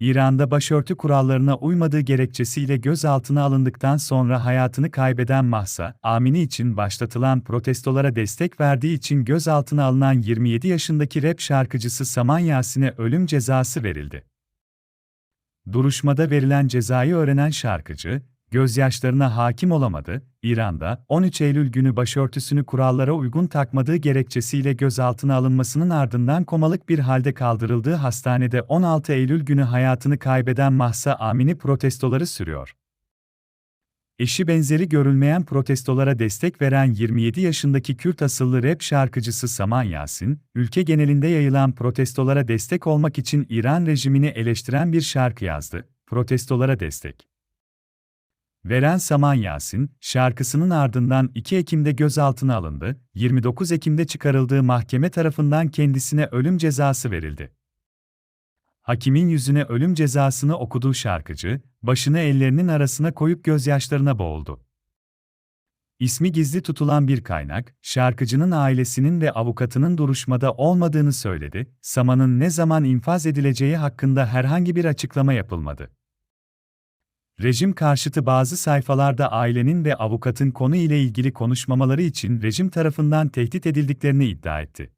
İran'da başörtü kurallarına uymadığı gerekçesiyle gözaltına alındıktan sonra hayatını kaybeden Mahsa Amini için başlatılan protestolara destek verdiği için gözaltına alınan 27 yaşındaki rap şarkıcısı Saman Yasin'e ölüm cezası verildi. Duruşmada verilen cezayı öğrenen şarkıcı, gözyaşlarına hakim olamadı, İran'da 13 Eylül günü başörtüsünü kurallara uygun takmadığı gerekçesiyle gözaltına alınmasının ardından komalık bir halde kaldırıldığı hastanede 16 Eylül günü hayatını kaybeden Mahsa Amini protestoları sürüyor. Eşi benzeri görülmeyen protestolara destek veren 27 yaşındaki Kürt asıllı rap şarkıcısı Saman Yasin, ülke genelinde yayılan protestolara destek olmak için İran rejimini eleştiren bir şarkı yazdı. Protestolara destek veren Saman Yasin, şarkısının ardından 2 Ekim'de gözaltına alındı, 29 Ekim'de çıkarıldığı mahkeme tarafından kendisine ölüm cezası verildi. Hakimin yüzüne ölüm cezasını okuduğu şarkıcı, başını ellerinin arasına koyup gözyaşlarına boğuldu. İsmi gizli tutulan bir kaynak, şarkıcının ailesinin ve avukatının duruşmada olmadığını söyledi, Saman'ın ne zaman infaz edileceği hakkında herhangi bir açıklama yapılmadı. Rejim karşıtı bazı sayfalarda ailenin ve avukatın konu ile ilgili konuşmamaları için rejim tarafından tehdit edildiklerini iddia etti.